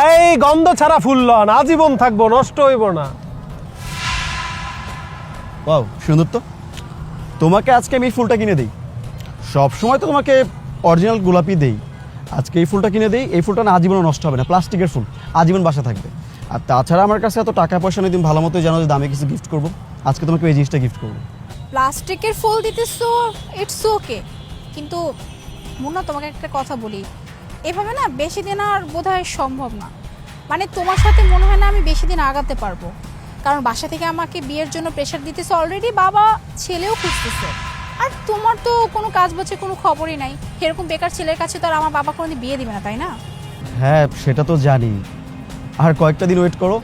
এই গন্ধ ছাড়া ফুল লন আজীবন থাকব নষ্ট হইব না। ওয়াও সুন্দর তো। তোমাকে আজকে আমি এই ফুলটা কিনে দিই। সব সময় তো তোমাকে অরিজিনাল গোলাপি দেই। আজকে এই ফুলটা কিনে দিই এই ফুলটা না আজীবনও নষ্ট হবে না প্লাস্টিকের ফুল আজীবন বাসা থাকবে। আর তাছাড়া আমার কাছে এত টাকা পয়সা নেই তুমি ভালো মতোই জানো যে দামে কিছু গিফট করব। আজকে তোমাকে এই জিনিসটা গিফট করব। প্লাস্টিকের ফুল দিতেছো ইটস ওকে কিন্তু মুন্না তোমাকে একটা কথা বলি। এভাবে না বেশি দিন আর বোধহয় সম্ভব না। মানে তোমার সাথে মনে হয় না আমি বেশি দিন আগাতে পারব। কারণ বাসা থেকে আমাকে বিয়ের জন্য প্রেশার দিতেছে অলরেডি বাবা ছেলেও খুঁজতেছে। আর তোমার তো কোনো কাজ বাজে কোনো খবরই নাই। এরকম বেকার ছেলের কাছে তো আর আমার বাবা কোনোদিন বিয়ে দিবে না তাই না? হ্যাঁ সেটা তো জানি। আর কয়েকটা দিন ওয়েট করো।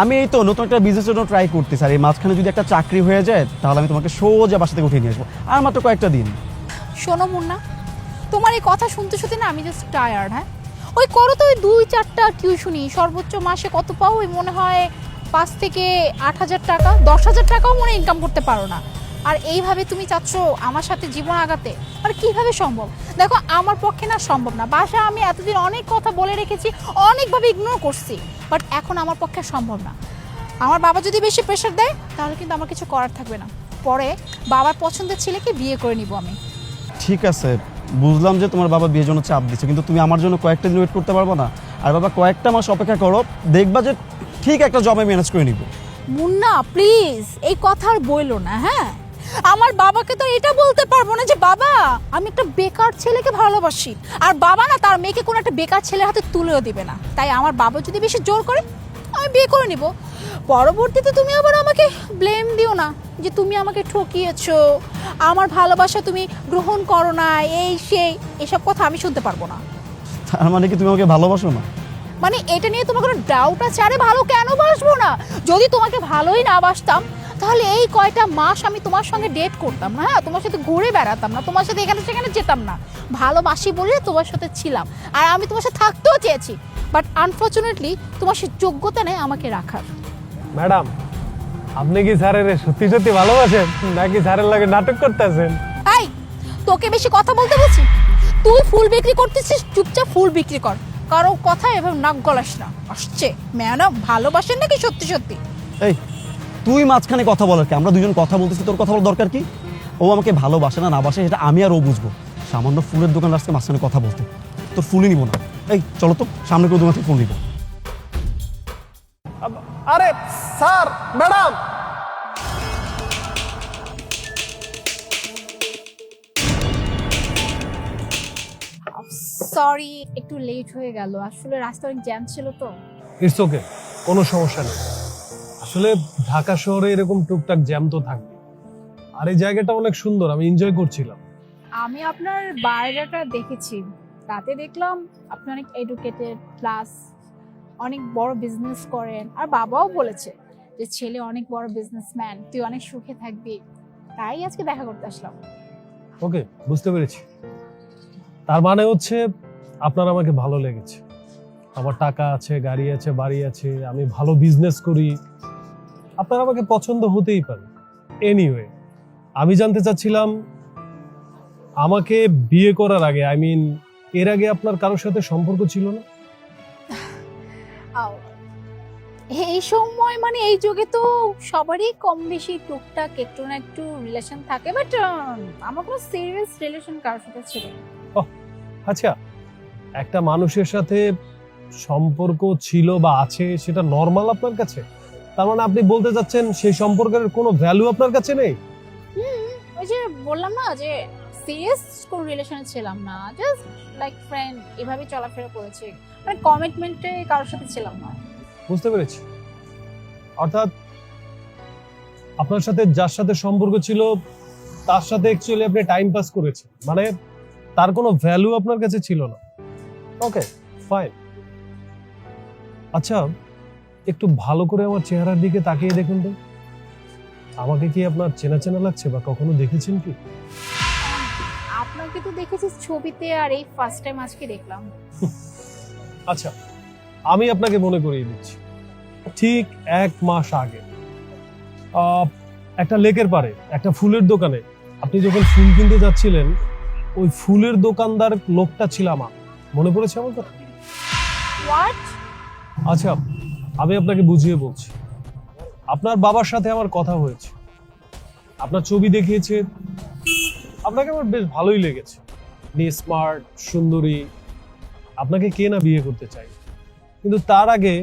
আমি এই তো নতুন একটা বিজনেসের জন্য ট্রাই করতেছি। আর এই মাঝখানে যদি একটা চাকরি হয়ে যায় তাহলে আমি তোমাকে সোজা বাসা থেকে উঠিয়ে নিয়ে আসব। আর মাত্র কয়েকটা দিন। শোনো মুন্না তোমার এই কথা শুনতে শুনতে না আমি জাস্ট টায়ার্ড হ্যাঁ? ওই করো তো ওই দুই চারটা টিউশনি, সর্বোচ্চ মাসে কত পাও? ওই মনে হয় পাঁচ থেকে আট হাজার টাকা, দশ হাজার টাকাও মনে ইনকাম করতে পারো না। আর এইভাবে তুমি চাচ্ছ আমার সাথে জীবন আগাতে? আর কীভাবে সম্ভব? দেখো, আমার পক্ষে না সম্ভব না। বাসা আমি এতদিন অনেক কথা বলে রেখেছি, অনেকভাবে ইগনোর করছি বাট এখন আমার পক্ষে সম্ভব না। আমার বাবা যদি বেশি প্রেশার দেয়, তাহলে কিন্তু আমার কিছু করার থাকবে না। পরে বাবার পছন্দের ছেলেকে বিয়ে করে নিব আমি। ঠিক আছে বুঝলাম যে তোমার বাবা বিয়ের জন্য চাপ দিচ্ছে কিন্তু তুমি আমার জন্য কয়েকটা দিন ওয়েট করতে পারব না। আর বাবা, কয়েকটা মাস অপেক্ষা করো, দেখবা যে ঠিক একটা জবে ম্যানেজ করে নিব। মুন্না প্লিজ এই কথা আর বইলো না হ্যাঁ? আমার বাবাকে তো এটা বলতে পারব না যে, বাবা, আমি একটা বেকার ছেলেকে ভালোবাসি। আর বাবা না, তার মেয়েকে কোনো একটা বেকার ছেলের হাতে তুলেও দিবে না। তাই আমার বাবা যদি বেশি জোর করে আমি বিয়ে করে নিব। পরবর্তীতে তুমি আবার আমাকে ব্লেম দিও না যে তুমি আমাকে ঠকিয়েছো। আমার ভালোবাসা তুমি গ্রহণ করো না এই সেই এসব কথা আমি শুনতে পারব না। তার মানে কি তুমি আমাকে ভালোবাসো না? মানে এটা নিয়ে তোমার কোনো ডাউট আছে? আরে ভালো কেন বাসবো না? যদি তোমাকে ভালোই না বাসতাম তাহলে এই কয়টা মাস আমি তোমার সঙ্গে ডেট করতাম না হ্যাঁ? তোমার সাথে ঘুরে বেড়াতাম না তোমার সাথে এখানে সেখানে যেতাম না। ভালোবাসি বলে তোমার সাথে ছিলাম। আর আমি তোমার সাথে থাকতেও চেয়েছি। বাট আনফর্চুনেটলি তোমার সে যোগ্যতা নেই আমাকে রাখার। ম্যাডাম আপনি কি স্যারের সত্যি সত্যি ভালোবাসেন নাকি স্যারের লাগে নাটক করতেছেন? এই তোকে বেশি কথা বলতে বলছি? তুই ফুল বিক্রি করতেছিস চুপচাপ ফুল বিক্রি কর। কারও কথা এভাবে নাক গলাস না। আসছে। ম্যাডাম ভালোবাসেন নাকি সত্যি সত্যি? এই তুই মাঝখানে কথা বলার কি? আমরা দুজন কথা বলতেছি তোর কথা বলার দরকার কি? ও আমাকে ভালোবাসে না না বাসে সেটা আমি আর ও বুঝব। সামান্য ফুলের দোকান আজকে মাঝখানে কথা বলতে। তোর ফুলই নিব না। এই চলো তো সামনে করে থেকে ফুল নিব। আব- আরে স্যার ম্যাডাম! সরি একটু লেট হয়ে গেল। আসলে রাস্তা অনেক জ্যাম ছিল তো। ইটস ওকে কোনো সমস্যা নেই। আসলে ঢাকা শহরে এরকম টুকটাক জ্যাম তো থাকবে। আর এই জায়গাটা অনেক সুন্দর আমি এনজয় করছিলাম। আমি আপনার বাইরেটা দেখেছি। তাতে দেখলাম আপনি অনেক এডুকেটেড প্লাস অনেক বড় বিজনেস করেন। আর বাবাও বলেছে যে, ছেলে অনেক বড় বিজনেসম্যান তুই অনেক সুখে থাকবি। তাই আজকে দেখা করতে আসলাম। ওকে বুঝতে পেরেছি। তার মানে হচ্ছে আপনার আমাকে ভালো লেগেছে। আমার টাকা আছে, গাড়ি আছে, বাড়ি আছে, আমি ভালো বিজনেস করি। আপনার আমাকে পছন্দ হতেই পারে। এনিওয়ে আমি জানতে চাচ্ছিলাম, আমাকে বিয়ে করার আগে আই মিন এর আগে আপনার কারোর সাথে সম্পর্ক ছিল না? এই সময় মানে এই যুগে তো সবারই কম বেশি টুকটাক একটু না একটু রিলেশন থাকে বাট আমার কোনো সিরিয়াস রিলেশন কারোর সাথে ছিল আচ্ছা একটা মানুষের সাথে সম্পর্ক ছিল বা আছে সেটা নর্মাল আপনার কাছে? তার মানে আপনি বলতে চাচ্ছেন সেই সম্পর্কের কোনো ভ্যালু আপনার কাছে নেই? হুম, ওই যে বললাম না যে সিরিয়াস কোন রিলেশনে ছিলাম না। জাস্ট লাইক ফ্রেন্ড এভাবে চলাফেরা করেছি। মানে কমিটমেন্টে কারোর সাথে ছিলাম না। বুঝতে পেরেছি। অর্থাৎ আপনার সাথে যার সাথে সম্পর্ক ছিল, তার সাথে অ্যাকচুয়ালি আপনি টাইম পাস করেছেন। মানে তার কোনো ভ্যালু আপনার কাছে ছিল না। ওকে ফাইন আচ্ছা একটু ভালো করে আমার চেহারার দিকে তাকিয়ে দেখুন তো। আমাকে কি আপনার চেনা চেনা লাগছে বা কখনো দেখেছেন কি? আপনাকে তো দেখেছি ছবিতে আর এই ফার্স্ট টাইম আজকে দেখলাম। আচ্ছা আমি আপনাকে মনে করিয়ে দিচ্ছি। ঠিক এক মাস আগে একটা লেকের পারে একটা ফুলের দোকানে আপনি যখন ফুল কিনতে যাচ্ছিলেন ওই ফুলের দোকানদার লোকটা ছিলাম আমি মনে পড়েছে আমার কথা? আচ্ছা আমি আপনাকে বুঝিয়ে বলছি। আপনার বাবার সাথে আমার কথা হয়েছে। আপনার ছবি দেখিয়েছে আপনাকে আমার বেশ ভালোই লেগেছে। স্মার্ট সুন্দরী। আপনাকে কে না বিয়ে করতে চাই কিন্তু তার আগে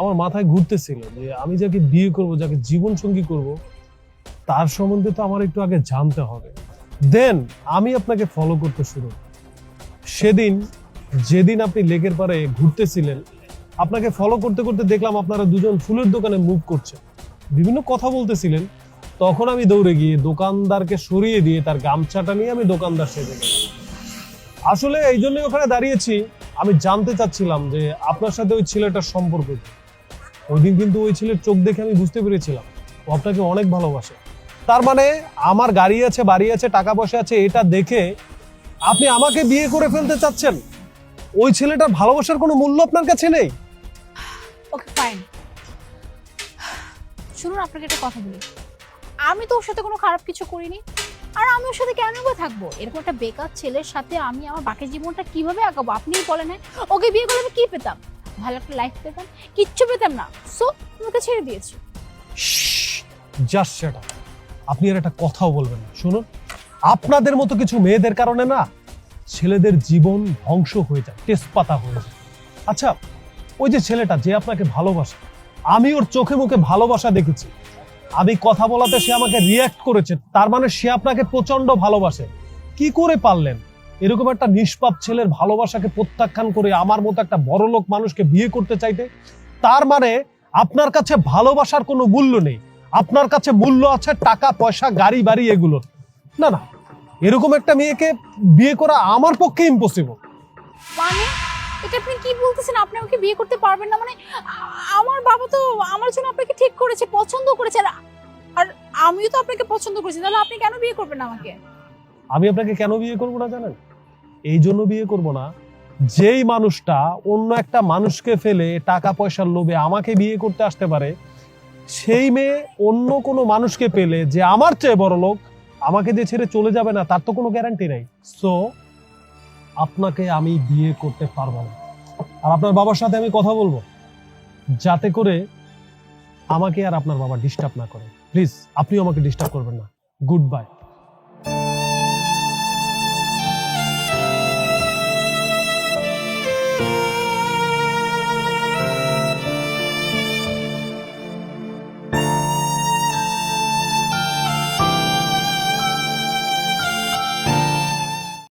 আমার মাথায় ঘুরতেছিল যে আমি যাকে বিয়ে করব, যাকে জীবন সঙ্গী করব, তার সম্বন্ধে তো আমার একটু আগে জানতে হবে। দেন আমি আপনাকে ফলো করতে শুরু সেদিন, যেদিন আপনি লেকের পাড়ে ঘুরতেছিলেন, আপনাকে ফলো করতে করতে দেখলাম আপনারা দুজন ফুলের দোকানে মুভ করছেন। বিভিন্ন কথা বলতেছিলেন তখন আমি দৌড়ে গিয়ে দোকানদারকে সরিয়ে দিয়ে তার গামছাটা নিয়ে আমি দোকানদার সেজে গেলাম। আসলে এই জন্যই ওখানে দাঁড়িয়েছি। আমি জানতে চাচ্ছিলাম যে আপনার সাথে ওই ছেলেটার সম্পর্ক ওই দিন কিন্তু ওই ছেলের চোখ দেখে আমি বুঝতে পেরেছিলাম। ও আপনাকে অনেক ভালোবাসে। তার মানে আমার গাড়ি আছে, বাড়ি আছে, টাকা পয়সা আছে, এটা দেখে আপনি আমাকে বিয়ে করে ফেলতে চাচ্ছেন? ওই ছেলেটার ভালোবাসার কোনো মূল্য আপনার কাছে নেই? ওকে ফাইন শুনুন, আপনাকে একটা কথা বলি। আমি তো ওর সাথে কোনো খারাপ কিছু করিনি। আর আমি ওর সাথে কেন বা থাকব? এরকম একটা বেকার ছেলের সাথে আমি আমার বাকি জীবনটা কীভাবে আঁকাবো আপনিই বলেন হ্যাঁ? ওকে বিয়ে করলে আমি কি পেতাম? ভালো একটা লাইফ পেতাম? কিচ্ছু পেতাম না। সো ওকে ছেড়ে দিয়েছি। সেটা আপনি আর একটা কথাও বলবেন শুনুন, আপনাদের মতো কিছু মেয়েদের কারণে না ছেলেদের জীবন ধ্বংস হয়ে যায়, তেজপাতা হয়ে যায়। আচ্ছা ওই যে ছেলেটা যে আপনাকে ভালোবাসে, আমি ওর চোখে মুখে ভালোবাসা দেখেছি আমি কথা বলাতে সে আমাকে রিয়াক্ট করেছে, তার মানে সে আপনাকে প্রচণ্ড ভালোবাসে। কি করে পারলেন? এরকম একটা নিষ্পাপ ছেলের ভালোবাসাকে প্রত্যাখ্যান করে আমার মতো একটা বড় লোক মানুষকে বিয়ে করতে চাইতে, তার মানে আপনার কাছে ভালোবাসার কোনো মূল্য নেই। আপনার কাছে মূল্য আছে টাকা, পয়সা, গাড়ি, বাড়ি, এগুলো। না না, এরকম একটা মেয়েকে বিয়ে করা আমার পক্ষে ইম্পসিবল মানে? এটা আপনি কি বলতেছেন? আপনি আমাকে বিয়ে করতে পারবেন না? মানে আমার বাবা তো আমার জন্য আপনাকে ঠিক করেছে, পছন্দ করেছে। আর আর আমিও তো আপনাকে পছন্দ করেছি। তাহলে আপনি কেন বিয়ে করবেন আমাকে? আমি আপনাকে কেন বিয়ে করব না জানেন? এই জন্য বিয়ে করব না। যেই মানুষটা অন্য একটা মানুষকে ফেলে টাকা পয়সার লোভে আমাকে বিয়ে করতে আসতে পারে, সেই মেয়ে অন্য কোনো মানুষকে পেলে যে আমার চেয়ে বড় লোক আমাকে দিয়ে ছেড়ে চলে যাবে না, তার তো কোনো গ্যারান্টি নেই। সো আপনাকে আমি বিয়ে করতে পারব না। আর আপনার বাবার সাথে আমি কথা বলব। যাতে করে আমাকে আর আপনার বাবা ডিস্টার্ব না করে। প্লিজ আপনিও আমাকে ডিস্টার্ব করবেন না। Good bye